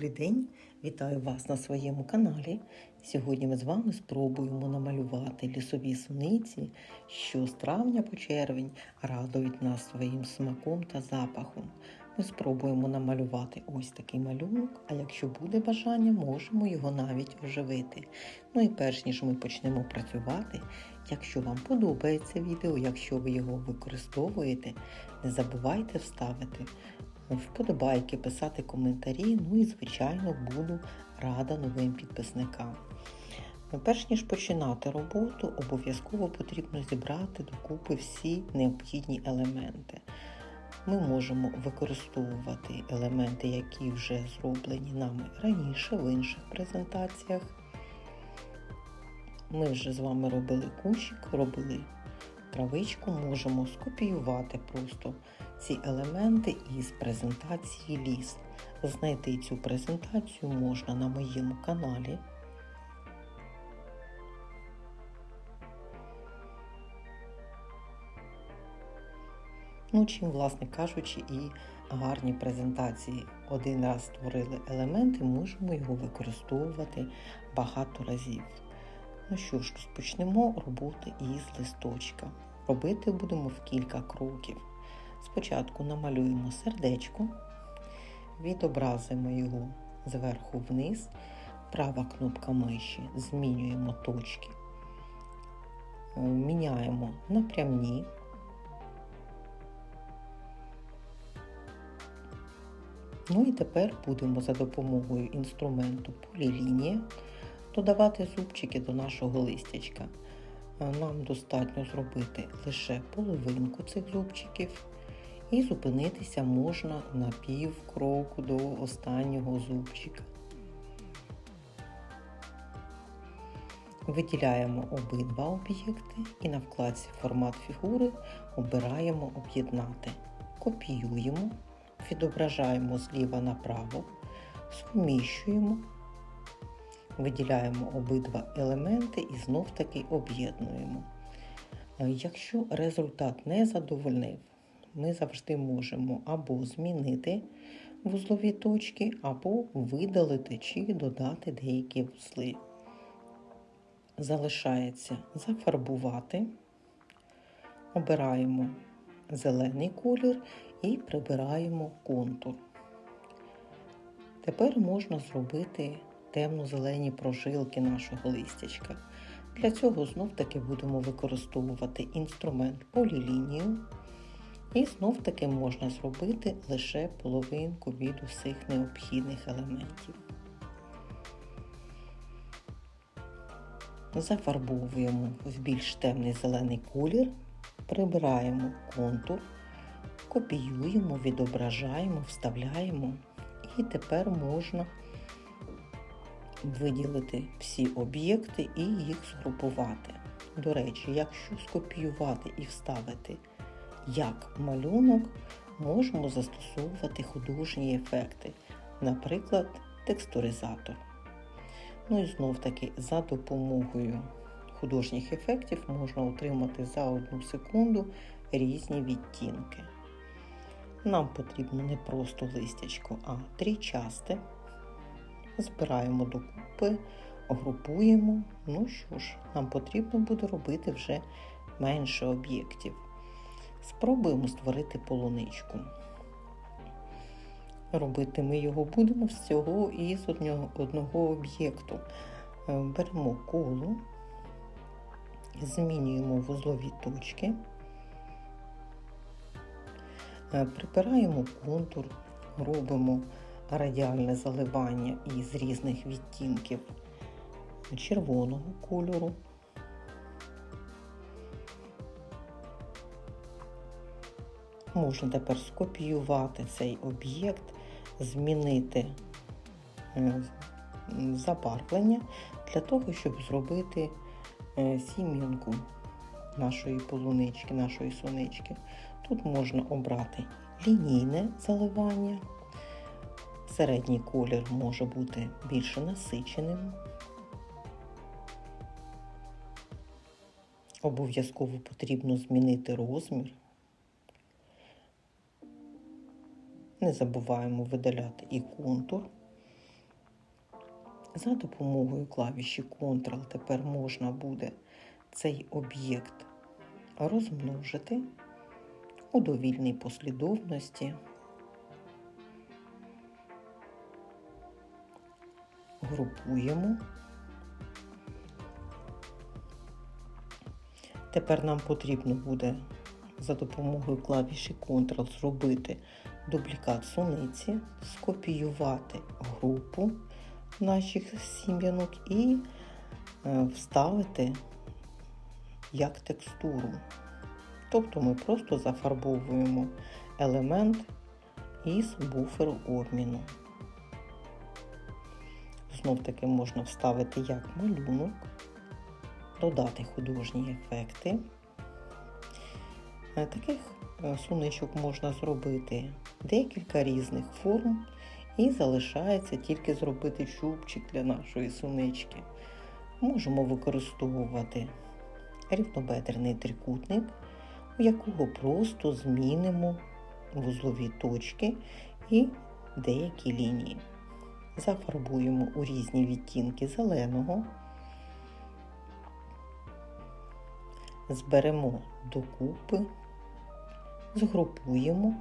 Добрий день! Вітаю вас на своєму каналі. Сьогодні ми з вами спробуємо намалювати лісові суниці, що з травня по червень радують нас своїм смаком та запахом. Ми спробуємо намалювати ось такий малюнок, а якщо буде бажання, можемо його навіть оживити. Ну і перш ніж ми почнемо працювати, якщо вам подобається відео, якщо ви його використовуєте, не забувайте вставити вподобайки, писати коментарі. Ну і, звичайно, буду рада новим підписникам. Перш ніж починати роботу, обов'язково потрібно зібрати докупи всі необхідні елементи. Ми можемо використовувати елементи, які вже зроблені нами раніше в інших презентаціях. Ми вже з вами робили кущик, робили травичку, можемо скопіювати просто ці елементи із презентації ліс. Знайти цю презентацію можна на моєму каналі. Ну, чим, власне кажучи, і гарні презентації. Один раз створили елементи, можемо його використовувати багато разів. Ну що ж, розпочнемо роботи із листочка. Робити будемо в кілька кроків. Спочатку намалюємо сердечко, відобразимо його зверху вниз, права кнопка миші, змінюємо точки, е, міняємо напрямні. Ну і тепер будемо за допомогою інструменту полілінія додавати зубчики до нашого листячка. Е, нам достатньо зробити лише половинку цих зубчиків. І зупинитися можна на пів кроку до останнього зубчика. Виділяємо обидва об'єкти і на вкладці Формат фігури обираємо Об'єднати. Копіюємо, відображаємо зліва направо, суміщуємо, виділяємо обидва елементи і знов таки об'єднуємо. Якщо результат не задовольнив, ми завжди можемо або змінити вузлові точки, або видалити чи додати деякі вузли. Залишається зафарбувати, обираємо зелений колір і прибираємо контур. Tепер можна зробити темно-зелені прожилки нашого листячка. Для цього знов таки будемо використовувати інструмент полілінію. І знов таки можна зробити лише половинку від усіх необхідних елементів. Зафарбовуємо в більш темний зелений колір, прибираємо контур, копіюємо, відображаємо, вставляємо. І тепер можна виділити всі об'єкти і їх згрупувати. До речі, якщо скопіювати і вставити як малюнок можемо застосовувати художні ефекти, наприклад, текстуризатор. Ну і знов таки за допомогою художніх ефектів можна отримати за одну секунду різні відтінки. Нам потрібно не просто листячко, а трічасте. Збираємо докупи, групуємо. Ну що ж, нам потрібно буде робити вже менше об'єктів. Спробуємо створити полуничку. Робити ми його будемо всього із одного, одного об'єкту. Е, беремо коло, змінюємо вузлові точки, е, припираємо контур, робимо радіальне заливання із різних відтінків червоного кольору. Можна тепер скопіювати цей об'єкт, змінити е, забарвлення для того, щоб зробити е, сім'янку нашої полунички, нашої сонички. Тут можна обрати лінійне заливання. Середній колір може бути більше насиченим. Обов'язково потрібно змінити розмір. Не забуваємо видаляти і контур. За допомогою клавіші Ctrl тепер можна буде цей об'єкт розмножити у довільній послідовності. Групуємо. Тепер нам потрібно буде за допомогою клавіші Ctrl зробити дублікат суниці, скопіювати групу наших сім'янок і е, вставити як текстуру. Тобто ми просто зафарбовуємо елемент із буферу обміну. Знов таки можна вставити як малюнок, додати художні ефекти. Е, Таких е, суничок можна зробити декілька різних форм і залишається тільки зробити чубчик для нашої сунички. Можемо використовувати рівнобедрений трикутник, у якого просто змінимо вузлові точки і деякі лінії. Зафарбуємо у різні відтінки зеленого, зберемо докупи, згрупуємо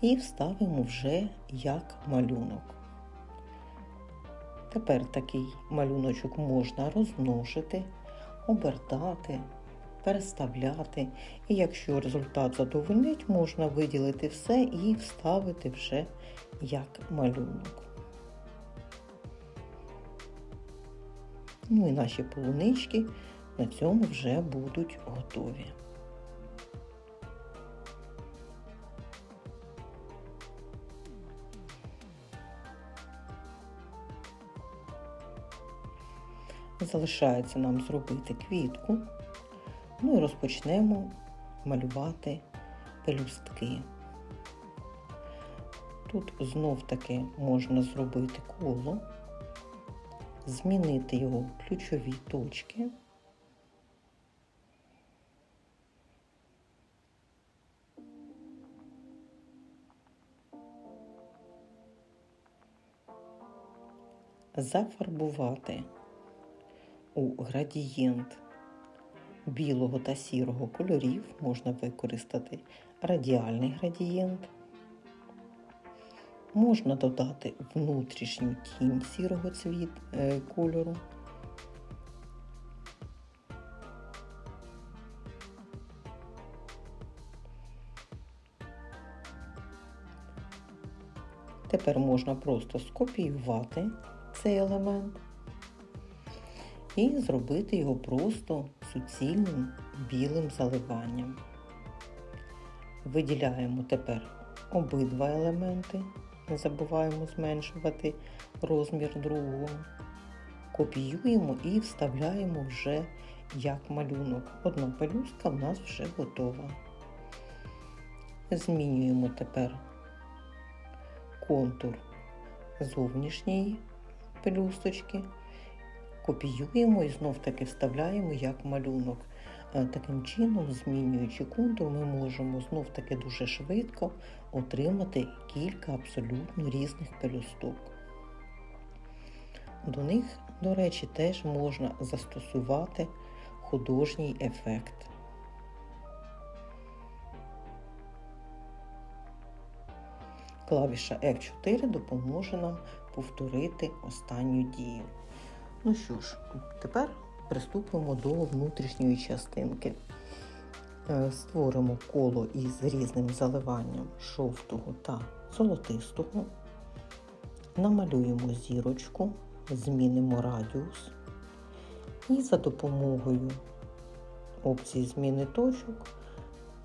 і вставимо вже як малюнок. Тепер такий малюночок можна розмножити, обертати, переставляти. І якщо результат задовольнить, можна виділити все і вставити вже як малюнок. Ну і наші полунички на цьому вже будуть готові. Залишається нам зробити квітку, ну і розпочнемо малювати пелюстки. Тут знов таки можна зробити коло, змінити його ключові точки. Зафарбувати у градієнт білого та сірого кольорів можна використати радіальний градієнт. Можна додати внутрішню тінь сірого цвіт е, кольору. Тепер можна просто скопіювати цей елемент і зробити його просто суцільним білим заливанням. Виділяємо тепер обидва елементи, не забуваємо зменшувати розмір другого. Копіюємо і вставляємо вже як малюнок. Одна пелюстка в нас вже готова. Змінюємо тепер контур зовнішньої пелюсточки копіюємо і знов таки вставляємо як малюнок. Е, Таким чином, змінюючи контур, ми можемо знов таки дуже швидко отримати кілька абсолютно різних пелюсток. До них, до речі, теж можна застосувати художній ефект. Клавіша F4 допоможе нам повторити останню дію. Ну що ж, тепер приступимо до внутрішньої частинки. Е, Створимо коло із різним заливанням жовтого та золотистого. Намалюємо зірочку, змінимо радіус і за допомогою опції зміни точок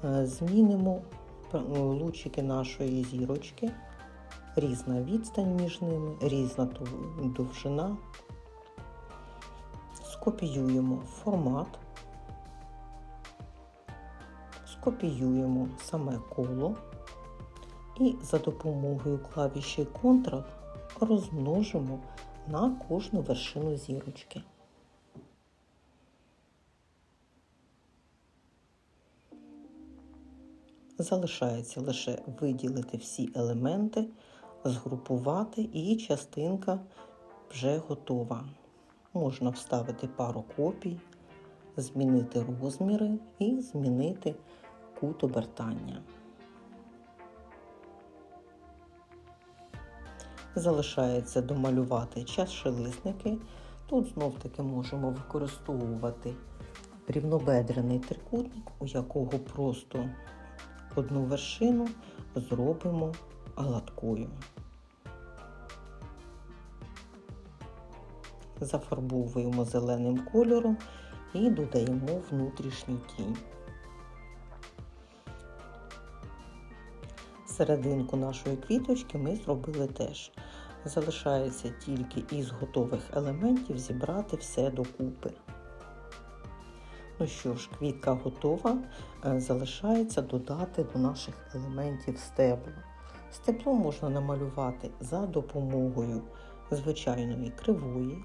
е, змінимо лучики нашої зірочки, різна відстань між ними, різна довжина скопіюємо формат, скопіюємо саме коло і за допомогою клавіші Ctrl розмножимо на кожну вершину зірочки. Залишається лише виділити всі елементи, згрупувати і частинка вже готова. Можна вставити пару копій, змінити розміри і змінити кут обертання. Залишається домалювати чашелисники. Тут знов таки можемо використовувати рівнобедрений трикутник, у якого просто одну вершину зробимо гладкою. Зафарбовуємо зеленим кольором і додаємо внутрішню тінь. Серединку нашої квіточки ми зробили теж. Залишається тільки із готових елементів зібрати все докупи. Ну що ж, квітка готова, Е, залишається додати до наших елементів стебло. Стебло можна намалювати за допомогою звичайної кривої.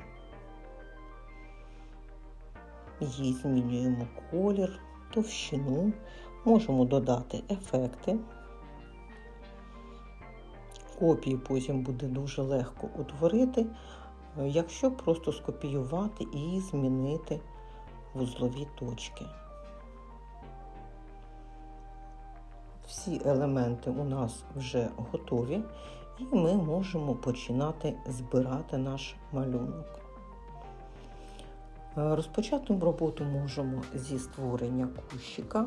Їй змінюємо колір, товщину, можемо додати ефекти. Копії потім буде дуже легко утворити, якщо просто скопіювати і змінити вузлові точки. Всі елементи у нас вже готові, і ми можемо починати збирати наш малюнок. Е, Розпочати роботу можемо зі створення кущика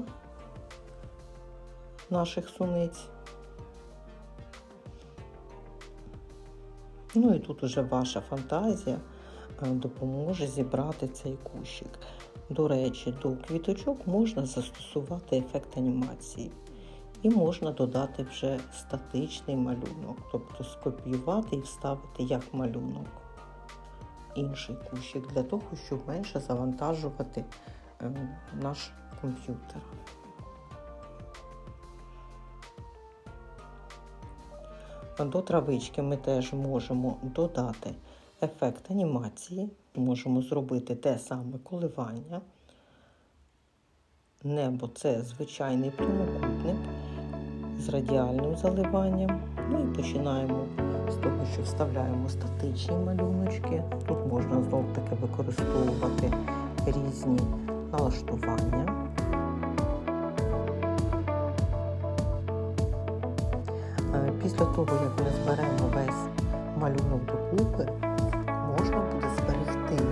наших суниць. Ну і тут уже ваша фантазія е, допоможе зібрати цей кущик. До речі, до квіточок можна застосувати ефект анімації. І можна додати вже статичний малюнок, тобто скопіювати і вставити як малюнок інший кущик для того, щоб менше завантажувати е, наш комп'ютер. До травички ми теж можемо додати ефект анімації, можемо зробити те саме коливання. Небо це звичайний прямокутник з радіальним заливанням. Ну і починаємо з того, що вставляємо статичні малюночки. Тут можна знов таки використовувати різні налаштування. Е, Після того, як ми зберемо весь малюнок докупи, можна буде зберегти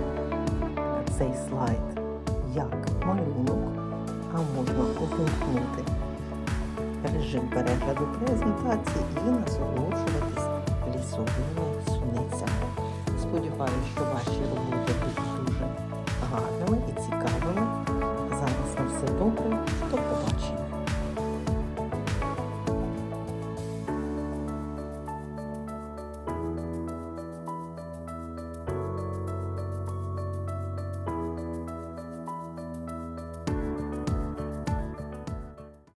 цей слайд як малюнок, а можна увімкнути режим перегляду презентації і насолоджуватись 快说吧？